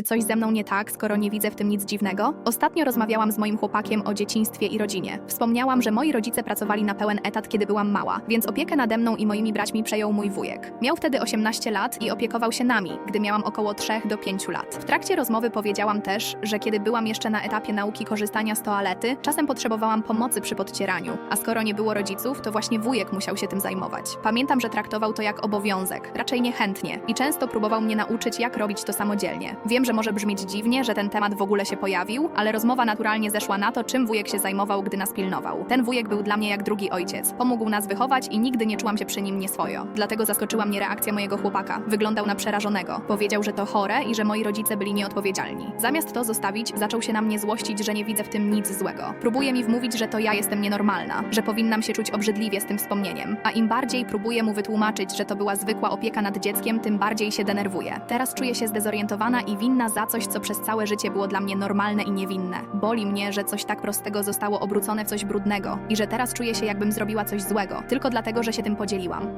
Czy coś ze mną nie tak, skoro nie widzę w tym nic dziwnego? Ostatnio rozmawiałam z moim chłopakiem o dzieciństwie i rodzinie. Wspomniałam, że moi rodzice pracowali na pełen etat, kiedy byłam mała, więc opiekę nade mną i moimi braćmi przejął mój wujek. Miał wtedy 18 lat i opiekował się nami, gdy miałam około 3 do 5 lat. W trakcie rozmowy powiedziałam też, że kiedy byłam jeszcze na etapie nauki korzystania z toalety, czasem potrzebowałam pomocy przy podcieraniu, a skoro nie było rodziców, to właśnie wujek musiał się tym zajmować. Pamiętam, że traktował to jak obowiązek, raczej niechętnie i często próbował mnie nauczyć, jak robić to samodzielnie. Wiem, że może brzmieć dziwnie, że ten temat w ogóle się pojawił, ale rozmowa naturalnie zeszła na to, czym wujek się zajmował, gdy nas pilnował. Ten wujek był dla mnie jak drugi ojciec. Pomógł nas wychować i nigdy nie czułam się przy nim nieswojo. Dlatego zaskoczyła mnie reakcja mojego chłopaka. Wyglądał na przerażonego. Powiedział, że to chore i że moi rodzice byli nieodpowiedzialni. Zamiast to zostawić, zaczął się na mnie złościć, że nie widzę w tym nic złego. Próbuje mi wmówić, że to ja jestem nienormalna, że powinnam się czuć obrzydliwie z tym wspomnieniem. A im bardziej próbuję mu wytłumaczyć, że to była zwykła opieka nad dzieckiem, tym bardziej się denerwuję. Teraz czuję się zdezorientowana i winna za coś, co przez całe życie było dla mnie normalne i niewinne. Boli mnie, że coś tak prostego zostało obrócone w coś brudnego i że teraz czuję się, jakbym zrobiła coś złego, tylko dlatego, że się tym podzieliłam.